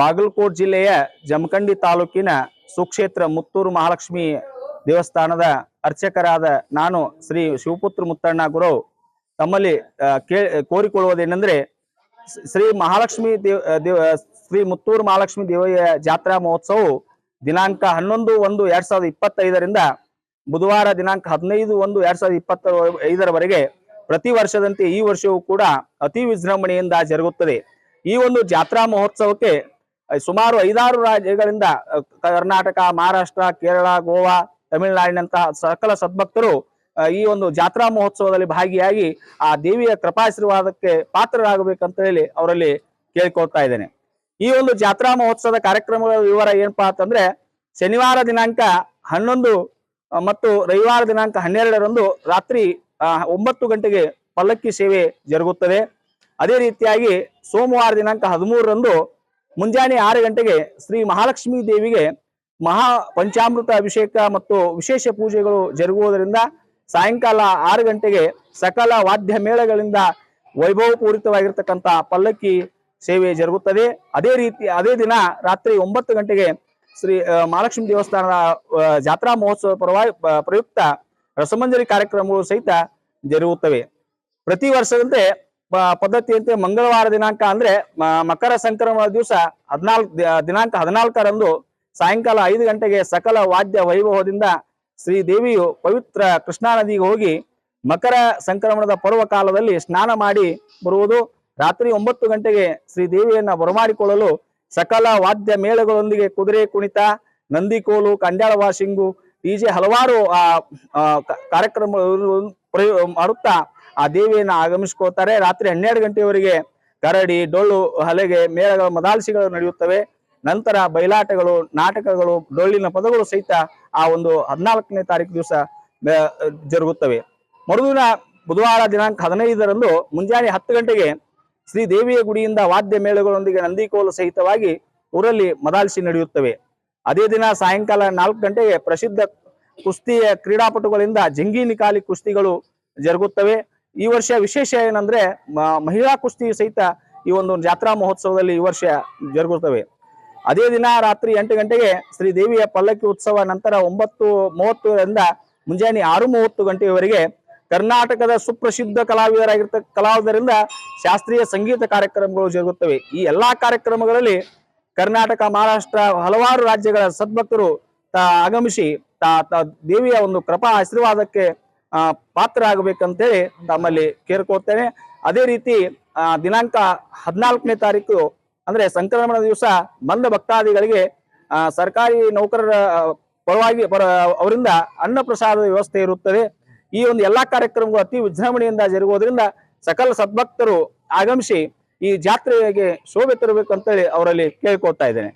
ಬಾಗಲಕೋಟ್ ಜಿಲ್ಲೆಯ ಜಮಖಂಡಿ ತಾಲೂಕಿನ ಸುಕ್ಷೇತ್ರ ಮುತ್ತೂರು ಮಹಾಲಕ್ಷ್ಮಿ ದೇವಸ್ಥಾನದ ಅರ್ಚಕರಾದ ನಾನು ಶ್ರೀ ಶಿವಪುತ್ರ ಮುತ್ತಣ್ಣ ಗುರು. ತಮ್ಮಲ್ಲಿ ಕೇ, ಕೋರಿಕೊಳ್ಳುವುದೇನೆಂದ್ರೆ ಶ್ರೀ ಮಹಾಲಕ್ಷ್ಮಿ ದೇವ್ ಶ್ರೀ ಮುತ್ತೂರು ಮಹಾಲಕ್ಷ್ಮಿ ದೇವಿಯ ಜಾತ್ರಾ ಮಹೋತ್ಸವವು ದಿನಾಂಕ ಹನ್ನೊಂದು ಒಂದು ಎರಡ್ ಸಾವಿರದ ಇಪ್ಪತ್ತೈದರಿಂದ ಬುಧವಾರ ದಿನಾಂಕ ಹದಿನೈದು ಒಂದು ಎರಡ್ ಸಾವಿರದ ಇಪ್ಪತ್ತ ಐದರವರೆಗೆ ಪ್ರತಿ ವರ್ಷದಂತೆ ಈ ವರ್ಷವೂ ಕೂಡ ಅತಿ ವಿಜೃಂಭಣೆಯಿಂದ ಜರುಗುತ್ತದೆ. ಈ ಒಂದು ಜಾತ್ರಾ ಮಹೋತ್ಸವಕ್ಕೆ ಸುಮಾರು ಐದಾರು ರಾಜ್ಯಗಳಿಂದ ಕರ್ನಾಟಕ, ಮಹಾರಾಷ್ಟ್ರ, ಕೇರಳ, ಗೋವಾ, ತಮಿಳುನಾಡಿನಂತಹ ಸಕಲ ಸದ್ಭಕ್ತರು ಈ ಒಂದು ಜಾತ್ರಾ ಮಹೋತ್ಸವದಲ್ಲಿ ಭಾಗಿಯಾಗಿ ಆ ದೇವಿಯ ಕೃಪಾಶೀರ್ವಾದಕ್ಕೆ ಪಾತ್ರರಾಗಬೇಕಂತ ಹೇಳಿ ಅವರಲ್ಲಿ ಕೇಳ್ಕೊಳ್ತಾ ಇದ್ದೇನೆ. ಈ ಒಂದು ಜಾತ್ರಾ ಮಹೋತ್ಸವದ ಕಾರ್ಯಕ್ರಮಗಳ ವಿವರ ಏನಪ್ಪಾ ಅಂತಂದ್ರೆ, ಶನಿವಾರ ದಿನಾಂಕ ಹನ್ನೊಂದು ಮತ್ತು ರವಿವಾರ ದಿನಾಂಕ ಹನ್ನೆರಡರಂದು ರಾತ್ರಿ ಒಂಬತ್ತು ಗಂಟೆಗೆ ಪಲ್ಲಕ್ಕಿ ಸೇವೆ ಜರುಗುತ್ತದೆ. ಅದೇ ರೀತಿಯಾಗಿ ಸೋಮವಾರ ದಿನಾಂಕ ಹದಿಮೂರರಂದು ಮುಂಜಾನೆ ಆರು ಗಂಟೆಗೆ ಶ್ರೀ ಮಹಾಲಕ್ಷ್ಮೀ ದೇವಿಗೆ ಮಹಾ ಪಂಚಾಮೃತ ಅಭಿಷೇಕ ಮತ್ತು ವಿಶೇಷ ಪೂಜೆಗಳು ಜರುಗುವುದರಿಂದ ಸಾಯಂಕಾಲ ಆರು ಗಂಟೆಗೆ ಸಕಲ ವಾದ್ಯ ಮೇಳಗಳಿಂದ ವೈಭವಪೂರಿತವಾಗಿರ್ತಕ್ಕಂಥ ಪಲ್ಲಕ್ಕಿ ಸೇವೆ ಜರುಗುತ್ತದೆ. ಅದೇ ರೀತಿ, ಅದೇ ದಿನ ರಾತ್ರಿ ಒಂಬತ್ತು ಗಂಟೆಗೆ ಶ್ರೀ ಮಹಾಲಕ್ಷ್ಮಿ ದೇವಸ್ಥಾನದ ಜಾತ್ರಾ ಮಹೋತ್ಸವ ಪರವಾಗಿ ಪ್ರಯುಕ್ತ ರಸಮಂಜರಿ ಕಾರ್ಯಕ್ರಮಗಳು ಸಹಿತ ಜರುಗುತ್ತವೆ. ಪ್ರತಿ ವರ್ಷದಂತೆ ಪದ್ಧತಿಯಂತೆ ಮಂಗಳವಾರ ದಿನಾಂಕ ಅಂದ್ರೆ ಮಕರ ಸಂಕ್ರಮಣ ದಿವಸ ಹದಿನಾಲ್ಕು ದಿನಾಂಕ ಹದಿನಾಲ್ಕರಂದು ಸಾಯಂಕಾಲ ಐದು ಗಂಟೆಗೆ ಸಕಲ ವಾದ್ಯ ವೈಭವದಿಂದ ಶ್ರೀ ದೇವಿಯು ಪವಿತ್ರ ಕೃಷ್ಣಾ ನದಿಗೆ ಹೋಗಿ ಮಕರ ಸಂಕ್ರಮಣದ ಪರ್ವ ಕಾಲದಲ್ಲಿ ಸ್ನಾನ ಮಾಡಿ ಬರುವುದು. ರಾತ್ರಿ ಒಂಬತ್ತು ಗಂಟೆಗೆ ಶ್ರೀ ದೇವಿಯನ್ನ ಬರಮಾಡಿಕೊಳ್ಳಲು ಸಕಲ ವಾದ್ಯ ಮೇಳಗಳೊಂದಿಗೆ ಕುದುರೆ ಕುಣಿತ, ನಂದಿಕೋಲು, ಕಂಡ್ಯಾಳ ವಾಶಿಂಗು ಹೀಗೆ ಹಲವಾರು, ಆ ಕಾರ್ಯಕ್ರಮ ಮಾಡುತ್ತಾ ಆ ದೇವಿಯನ್ನ ಆಗಮಿಸ್ಕೋತಾರೆ ರಾತ್ರಿ ಹನ್ನೆರಡು ಗಂಟೆಯವರೆಗೆ ಕರಡಿ, ಡೊಳ್ಳು, ಹಲೆಗೆ, ಮೇಳಗಳ, ಮದಾಲ್ಸಿಗಳು ನಡೆಯುತ್ತವೆ. ನಂತರ ಬಯಲಾಟಗಳು ನಾಟಕಗಳು, ಡೊಳ್ಳಿನ ಪದಗಳು ಸಹಿತ ಆ ಒಂದು ಹದಿನಾಲ್ಕನೇ ತಾರೀಕು ದಿವಸ ಜರುಗುತ್ತವೆ. ಮರುದಿನ ಬುಧವಾರ ದಿನಾಂಕ ಹದಿನೈದರಂದು ಮುಂಜಾನೆ ಹತ್ತು ಗಂಟೆಗೆ ಶ್ರೀ ದೇವಿಯ ಗುಡಿಯಿಂದ ವಾದ್ಯ ಮೇಳಗಳೊಂದಿಗೆ ನಂದಿಕೋಲು ಸಹಿತವಾಗಿ ಊರಲ್ಲಿ ಮದಾಲ್ಸಿ ನಡೆಯುತ್ತವೆ. ಅದೇ ದಿನ ಸಾಯಂಕಾಲ ನಾಲ್ಕು ಗಂಟೆಗೆ ಪ್ರಸಿದ್ಧ ಕುಸ್ತಿಯ ಕ್ರೀಡಾಪಟುಗಳಿಂದ ಜಂಗಿ ನಿಕಾಲಿ ಕುಸ್ತಿಗಳು ಜರುಗುತ್ತವೆ. ಈ ವರ್ಷ ವಿಶೇಷ ಏನಂದ್ರೆ ಮಹಿಳಾ ಕುಸ್ತಿ ಸಹಿತ ಈ ಒಂದು ಜಾತ್ರಾ ಮಹೋತ್ಸವದಲ್ಲಿ ಈ ವರ್ಷ ಜರುಗುತ್ತವೆ. ಅದೇ ದಿನ ರಾತ್ರಿ ಎಂಟು ಗಂಟೆಗೆ ಶ್ರೀ ದೇವಿಯ ಪಲ್ಲಕ್ಕಿ ಉತ್ಸವ ನಂತರ ಒಂಬತ್ತು ಮೂವತ್ತರಿಂದ ಮುಂಜಾನೆ ಆರು ಮೂವತ್ತು ಗಂಟೆಯವರೆಗೆ ಕರ್ನಾಟಕದ ಸುಪ್ರಸಿದ್ಧ ಕಲಾವಿದರಾಗಿರ್ತ, ಕಲಾವಿದರಿಂದ ಶಾಸ್ತ್ರೀಯ ಸಂಗೀತ ಕಾರ್ಯಕ್ರಮಗಳು ಜರುಗುತ್ತವೆ. ಈ ಎಲ್ಲಾ ಕಾರ್ಯಕ್ರಮಗಳಲ್ಲಿ ಕರ್ನಾಟಕ, ಮಹಾರಾಷ್ಟ್ರ ಹಲವಾರು ರಾಜ್ಯಗಳ ಸದ್ಭಕ್ತರು ತ ಆಗಮಿಸಿ ತಾ ದೇವಿಯ ಒಂದು ಕೃಪಾ ಆಶೀರ್ವಾದಕ್ಕೆ ಪಾತ್ರ ಆಗಬೇಕಂತೇಳಿ ತಮ್ಮಲ್ಲಿ ಕೇಳ್ಕೊಳ್ತೇನೆ ಅದೇ ರೀತಿ ದಿನಾಂಕ ಹದಿನಾಲ್ಕನೇ ತಾರೀಕು, ಅಂದ್ರೆ ಸಂಕ್ರಮಣ ದಿವಸ ಬಂದ ಭಕ್ತಾದಿಗಳಿಗೆ ಸರ್ಕಾರಿ ನೌಕರರ ಪರವಾಗಿ, ಪರ, ಅವರಿಂದ ಅನ್ನ ಪ್ರಸಾದದ ವ್ಯವಸ್ಥೆ ಇರುತ್ತದೆ. ಈ ಒಂದು ಎಲ್ಲಾ ಕಾರ್ಯಕ್ರಮಗಳು ಅತಿ ವಿಜೃಂಭಣೆಯಿಂದ ಜರುಗುವುದರಿಂದ ಸಕಲ ಸದ್ಭಕ್ತರು ಆಗಮಿಸಿ ಈ ಜಾತ್ರೆಗೆ ಶೋಭೆ ತರಬೇಕಂತೇಳಿ ಅವರಲ್ಲಿ ಕೇಳ್ಕೊಳ್ತಾ ಇದ್ದೇನೆ.